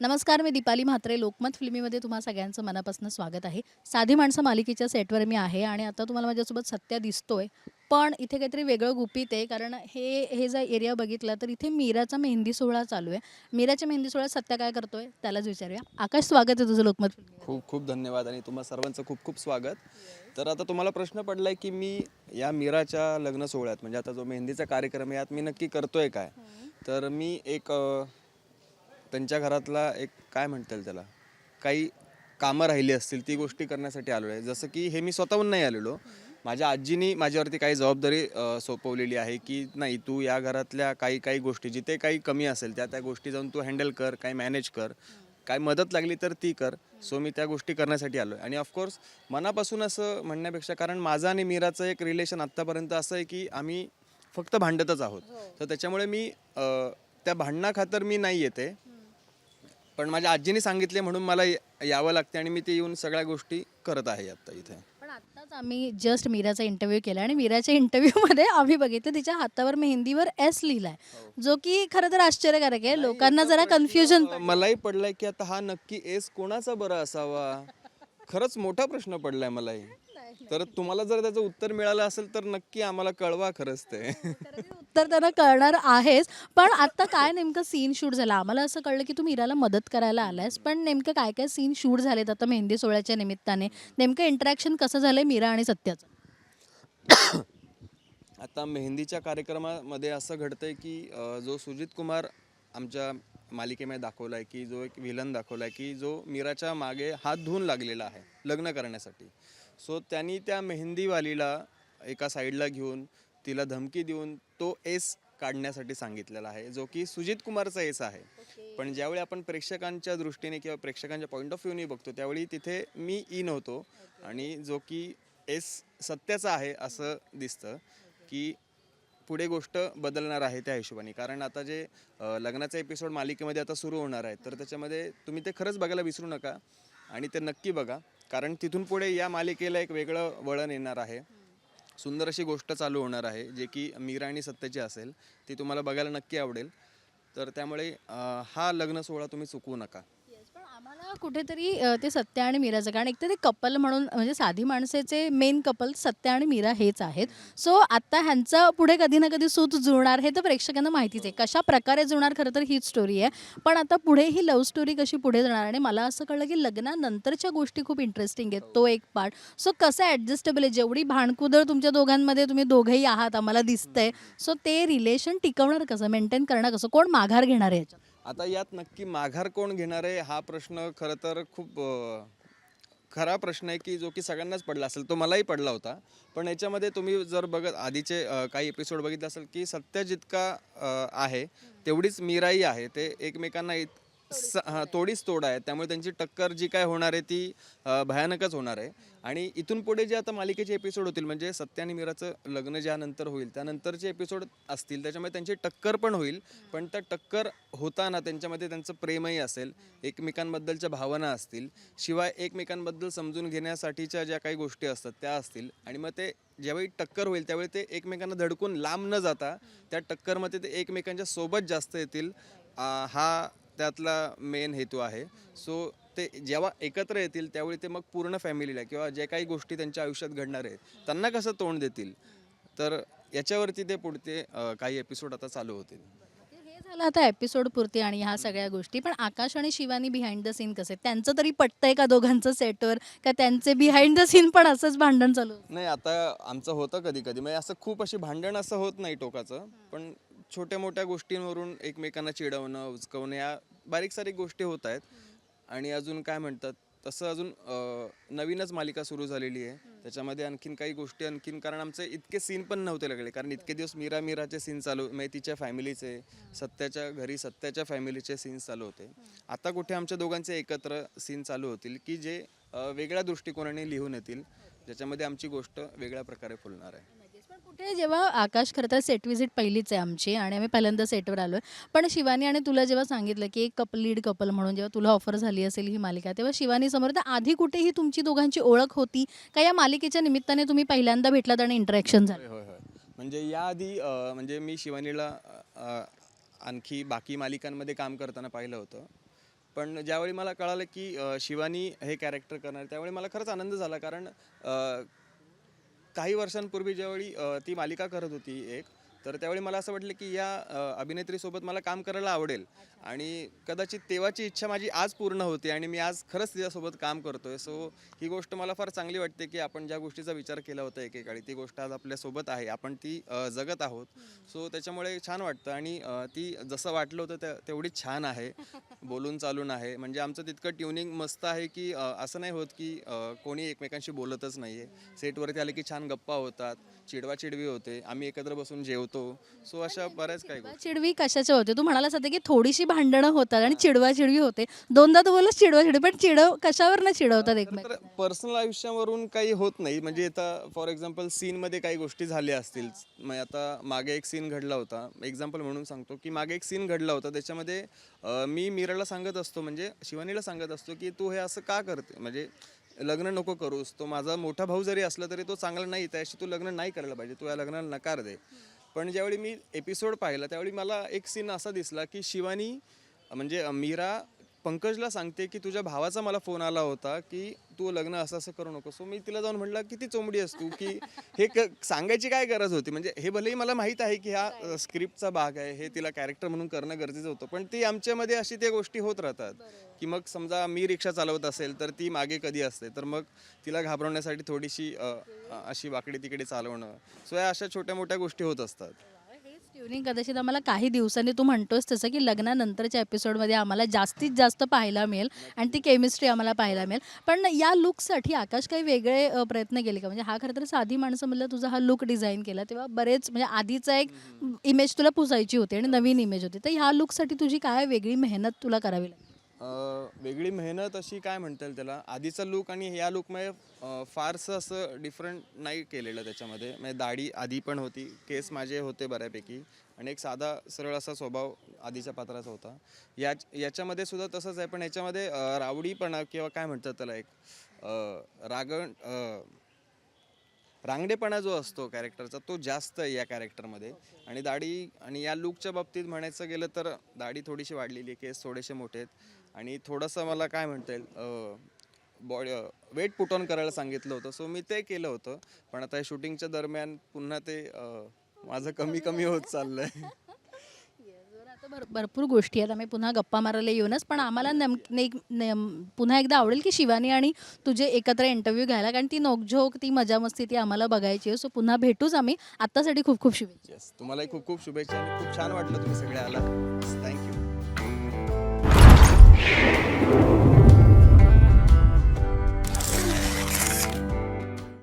नमस्कार मी दीपाली म्हात्रे. लोकमत फिल्मीमध्ये तुम्हा सगळ्यांचं मनापासून स्वागत आहे. साधी माणसं मालिकेच्या सेटवर मी आहे आणि आता तुम्हाला माझ्यासोबत सत्या दिसतोय. पण इथे काहीतरी वेगळं गुपित आहे कारण हे हे जर एरिया बघितला तर इथे मीराचा मेहंदी सोहळा चालू आहे. मीराच्या मेहंदी सोहळ्यात सत्या काय करतोय त्यालाच विचारूया. आकाश स्वागत आहे तुझं लोकमत खूप खूप धन्यवाद आणि तुम्हा सर्वांचं खूप खूप स्वागत. तर आता तुम्हाला प्रश्न पडलाय की मी या मीराच्या लग्न सोहळ्यात म्हणजे आता जो मेहंदीचा कार्यक्रम आहे यात मी नक्की करतोय काय? तर मी एक त्यांच्या घरातला एक काय म्हणता येईल त्याला? काही कामं राहिली असतील ती गोष्टी करण्यासाठी आलो आहे. जसं की हे मी स्वतःहून नाही आलेलो. माझ्या आजीनी माझ्यावरती काही जबाबदारी सोपवलेली आहे की नाही तू या घरातल्या काही काही गोष्टी जिथे काही कमी असेल त्या त्या गोष्टी जाऊन तू हँडल कर काही मॅनेज कर काय मदत लागली तर ती कर. सो मी त्या गोष्टी करण्यासाठी आलो आहे आणि ऑफकोर्स मनापासून असं म्हणण्यापेक्षा कारण माझं आणि मीराचं एक रिलेशन आत्तापर्यंत असं आहे की आम्ही फक्त भांडतच आहोत. तर त्याच्यामुळे मी त्या भांडणाखातर मी नाही येते. पण माझ्या आजीने सांगितले म्हणून मला यावं लागते आणि मी ते येऊन सगळ्या गोष्टी करत आहे आता इथे. पण आत्ताच आम्ही जस्ट मीराचा इंटरव्ह्यू केला आणि मीराच्या इंटरव्ह्यूमध्ये आम्ही बघितलं तिच्या हातावर मेहंदीवर एस लिहिलाय. जो की खरं तर आश्चर्यकारक आहे. लोकांना जरा कन्फ्युजन मलाही पडलाय की आता हा नक्की एस कोणाचा बरा असावा? खरंच मोठा प्रश्न पडलाय मलाही. तर तुम्हाला जर त्याचं उत्तर मिळालं असेल तर नक्की आम्हाला कळवा खरंच ते. उत्तर त्यांना कळणार आहेच पण आता काय नेमकं सीन शूट झालं? आम्हाला असं कळलं की तू मीराला मदत करायला आलायस पण नेमकं काय काय सीन शूट झालेत आता मेहंदी सोहळ्याच्या निमित्ताने? नेमकं इंटरॅक्शन कसं झालंय मीरा आणि सत्याचं? आता मेहंदीच्या कार्यक्रमामध्ये असं घडतंय की अ, जो सुजित कुमार आमच्या मालिकेमध्ये दाखवला आहे की जो एक विलन दाखवला आहे की जो मीराच्या मागे हात धुवून लागलेला आहे लग्न करण्यासाठी. सो त्यांनी त्या मेहंदीवालीला एका साईडला घेऊन तिला धमकी देऊन तो एस काढण्यासाठी सांगितलेला आहे जो की सुजित कुमारचा एस आहे. पण ज्यावेळी आपण प्रेक्षकांच्या दृष्टीने किंवा प्रेक्षकांच्या पॉईंट ऑफ व्ह्यूने बघतो त्यावेळी तिथे मी ई नव्हतो आणि जो की एस सत्याचा आहे असं दिसतं की पुढे गोष्ट बदलणार आहे त्या हिशोबाने. कारण आता जे लग्नाचा एपिसोड मालिकेमध्ये आता सुरू होणार आहे तर त्याच्यामध्ये तुम्ही ते खरंच बघायला विसरू नका आणि ते नक्की बघा. कारण तिथून पुढे या मालिकेला एक वेगळं वळण येणार आहे. सुंदर अशी गोष्ट चालू होणार आहे जे की मीरा आणि सत्याची असेल ती तुम्हाला बघायला नक्की आवडेल. तर त्यामुळे हा लग्न सोहळा तुम्ही चुकवू नका. आम्हाला कुठेतरी अ, ते सत्या आणि मीराचं. कारण एक तर ते कपल म्हणून म्हणजे साधी माणसाचे मेन कपल सत्या आणि मीरा हेच आहेत. सो आता ह्यांचं पुढे कधी ना कधी सूत जुळणार हे तर प्रेक्षकांना माहितीच आहे. कशा प्रकारे जुळणार खरं तर हीच स्टोरी आहे. पण आता पुढे ही लव्ह स्टोरी कशी पुढे जाणार? आणि मला असं कळलं की लग्नानंतरच्या गोष्टी खूप इंटरेस्टिंग आहेत. तो एक पार्ट सो कसं ॲडजस्टेबल आहे? जेवढी भांडकुदळ तुमच्या दोघांमध्ये तुम्ही दोघंही आहात आम्हाला दिसतंय. सो ते रिलेशन टिकवणार कसं? मेंटेन करणार कसं? कोण माघार घेणार आहे याच्यात? आता यात नक्की माघार कोण घेणार आहे हा प्रश्न खरं तर खूप खरा प्रश्न आहे की जो की सगळ्यांनाच पडला असेल तो मलाही पडला होता. पण याच्यामध्ये तुम्ही जर बघत आधीचे काही एपिसोड बघितले असेल की सत्य जितका आहे तेवढीच मीराही आहे. ते एकमेकांना इत स हां तोडीच तोड आहे. त्यामुळे त्यांची टक्कर जी काय होणार आहे ती अ, भयानकच होणार आहे. आणि इथून पुढे जे आता मालिकेचे एपिसोड होतील म्हणजे सत्य आणि मीराचं लग्न ज्यानंतर होईल त्यानंतरचे एपिसोड असतील त्याच्यामध्ये त्यांची टक्कर पण होईल. पण त्या टक्कर होताना त्यांच्यामध्ये त्यांचं प्रेमही असेल एकमेकांबद्दलच्या भावना असतील शिवाय एकमेकांबद्दल समजून घेण्यासाठीच्या ज्या काही गोष्टी असतात त्या असतील. आणि मग ते ज्यावेळी टक्कर होईल त्यावेळी ते एकमेकांना धडकून लांब न जाता त्या टक्करमध्ये ते एकमेकांच्या सोबत जास्त येतील. आ, हा त्यातला मेन हेतू आहे. सो ते जेव्हा एकत्र येतील त्यावेळी ते मग पूर्ण फॅमिलीला किंवा ज्या काही गोष्टी त्यांच्या आयुष्यात घडणार आहेत त्यांना कसं तोंड देतील? तर याच्यावरती ते पुढचे काही एपिसोड आता चालू होतील. हे झालं आता एपिसोड पुरती आणि ह्या सगळ्या गोष्टी. पण आकाश आणि शिवानी बिहाइंड द सीन कसे? त्यांचं तरी पटतंय का दोघांचं सेटवर का त्यांचे बिहाइंड द सीन पण असंच भांडण चालू? नाही आता आमचं होतं कधी कधी म्हणजे असं खूप अशी भांडण असं होत नाही टोकाचं. पण छोट्या मोठ्या गोष्टींवरून एकमेकांना चिडवणं उचकवणं या बारीक सारीक गोष्टी होत आहेत. आणि अजून काय म्हणतात तसं अजून अं, नवीनच मालिका सुरू झालेली आहे. त्याच्यामध्ये आणखीन काही गोष्टी आणखीन कारण आमचे इतके सीन पण नव्हते लागले. कारण इतके दिवस मीरा मीराचे सीन चालू म्हणजे तिच्या फॅमिलीचे सत्याच्या घरी सत्याच्या फॅमिलीचे सीन्स चालू होते. आता कुठे आमच्या दोघांचे एकत्र सीन चालू होतील की जे अं, वेगळ्या दृष्टिकोनाने लिहून येतील ज्याच्यामध्ये आमची गोष्ट वेगळ्या प्रकारे फुलणार आहे. कुठे जेव्हा आकाश खरं तर सेट विजिट पहिलीच आहे आमची आणि आम्ही पहिल्यांदा सेटवर आलो आहे पण शिवानी आणि तुला जेव्हा सांगितलं की एक कपल लीड कपल म्हणून जेव्हा तुला ऑफर झाली असेल ही मालिका तेव्हा शिवानी समोर तर आधी कुठेही तुमची दोघांची ओळख होती का? या मालिकेच्या निमित्ताने तुम्ही पहिल्यांदा भेटलात आणि इंटरॅक्शन झालं? होय होय म्हणजे याआधी अं, म्हणजे मी शिवानीला अं, आणखी बाकी मालिकांमध्ये काम करताना पाहिलं होतं. पण ज्यावेळी मला कळालं की शिवानी हे कॅरेक्टर करणार त्यावेळी मला खरंच आनंद झाला. कारण काही वर्षांपूर्वी ज्यावेळी ती मालिका करत होती एक तर त्यावेळी मला असं वाटलं की या अभिनेत्रीसोबत मला काम करायला आवडेल. आणि कदाचित तेव्हाची इच्छा माझी आज पूर्ण होते आणि मी आज खरंच तिच्यासोबत काम करतो आहे सो ही गोष्ट मला फार चांगली वाटते की आपण ज्या गोष्टीचा विचार केला होता एकेकाळी ती गोष्ट आज आपल्यासोबत आहे. आपण ती जगत आहोत. सो त्याच्यामुळे छान वाटतं आणि ती जसं वाटलं होतं त्या तेवढी छान आहे. बोलून चालून आहे. म्हणजे आमचं तितकं ट्युनिंग मस्त आहे की असं नाही होत की कोणी एकमेकांशी बोलतच नाही आहे सेटवरती आले की छान गप्पा होतात चिडवाचिडवी होते. आम्ही एकत्र बसून जेवतो. सो अशा बऱ्याच काही गोष्टी. चिडवी कशाचे होते? तू म्हणालास आता की थोडीशी भांडणं होतात आणि चिडवा चिडवी होते. दोनदा तू बोलस चिडवा चिडवी पण चिडव कशावर ना चिडवतात एकमेक तर पर्सनल आयुष्यावरून काही होत नाही. म्हणजे आता फॉर एक्झाम्पल सीनमध्ये काही गोष्टी झाल्या असतील. आता मागे एक सीन घडला होता. एक्झाम्पल म्हणून सांगतो की मागे एक सीन घडला होता. त्याच्यामध्ये अं, मी मीराला सांगत असतो म्हणजे शिवानीला सांगत असतो की तू हे असं का करते? म्हणजे लग्न नको करूस. तो माझा मोठा भाऊ जरी असला तरी तो चांगला नाही. त्याशी तू लग्न नाही करायला पाहिजे. तू या लग्नाला नकार दे. पण ज्यावेळी मी एपिसोड पाहिला त्यावेळी मला एक सीन असा दिसला की शिवानी म्हणजे मीरा पंकजला सांगते की तुझ्या भावाचा मला फोन आला होता की तू लग्न असं असं करू नको सो मी तिला जाऊन म्हटलं किती चोंबडी आहेस तू? की हे क सांगायची काय गरज होती? म्हणजे हे भलेही मला माहीत आहे की हा स्क्रिप्टचा भाग आहे हे तिला कॅरेक्टर म्हणून करणं गरजेचं होतं. पण ती आमच्यामध्ये अशी त्या गोष्टी होत राहतात की मग समजा मी रिक्षा चालवत असेल तर ती मागे कधी असते? तर मग तिला घाबरवण्यासाठी थोडीशी अशी वाकडी तिकडे चालवणं. सो या अशा छोट्या मोठ्या गोष्टी होत असतात. ट्युनिंग कदाचित आम्हाला काही दिवसांनी तू म्हणतोस तसं की लग्नानंतरच्या एपिसोडमध्ये आम्हाला जास्तीत जास्त पाहायला मिळेल आणि ती केमिस्ट्री आम्हाला पाहायला मिळेल. पण या लुकसाठी आकाश काही वेगळे अ, प्रयत्न केले का? म्हणजे हा खरं तर साधी माणसं म्हणलं तुझा हा लुक डिझाईन केला तेव्हा बरेच म्हणजे आधीचा एक इमेज तुला पुसायची होती आणि नवीन इमेज होती. तर ह्या लुकसाठी तुझी काय वेगळी मेहनत तुला करावी लागली? वेगळी मेहनत अशी काय म्हणता येईल त्याला? आधीचा लुक आणि ह्या लुकमध्ये फारसं असं डिफरंट नाही केलेलं त्याच्यामध्ये. म्हणजे दाढी आधी पण होती. केस माझे होते बऱ्यापैकी. आणि एक साधा सरळ असा स्वभाव आधीच्या पात्राचा होता. या याच्यामध्ये सुद्धा तसंच आहे. पण याच्यामध्ये रावडीपणा किंवा काय म्हणतात त्याला एक रागण रांगडेपणा जो असतो कॅरेक्टरचा तो जास्त आहे या कॅरेक्टरमध्ये आणि दाढी आणि या लुकच्या बाबतीत म्हणायचं गेलं तर दाढी थोडीशी वाढलेली आहे. केस थोडेसे मोठे आहेत. आणि थोडंसं मला काय म्हणता येईल बॉडी वेट पुट ऑन करायला सांगितलं होतं. सो मी ते केलं होतं. पण आता शूटिंगच्या दरम्यान पुन्हा ते माझं कमी कमी होत चाललंय. बरं, आता भर भरपूर गोष्टी आहेत. आम्ही पुन्हा गप्पा मारायला येऊनच पण आम्हाला नेम नेक नेम पुन्हा एकदा आवडेल की शिवानी आणि तुझे एकत्र इंटरव्ह्यू घ्यायला? कारण ती नोकझोक ती मजा मस्ती ती आम्हाला बघायची आहे. सो पुन्हा भेटूच आम्ही. आत्तासाठी खूप खूप शुभेच्छा. येस तुम्हालाही खूप खूप शुभेच्छा आणि खूप छान वाटलं तुम्ही सगळे आला थँक्यू Thank you.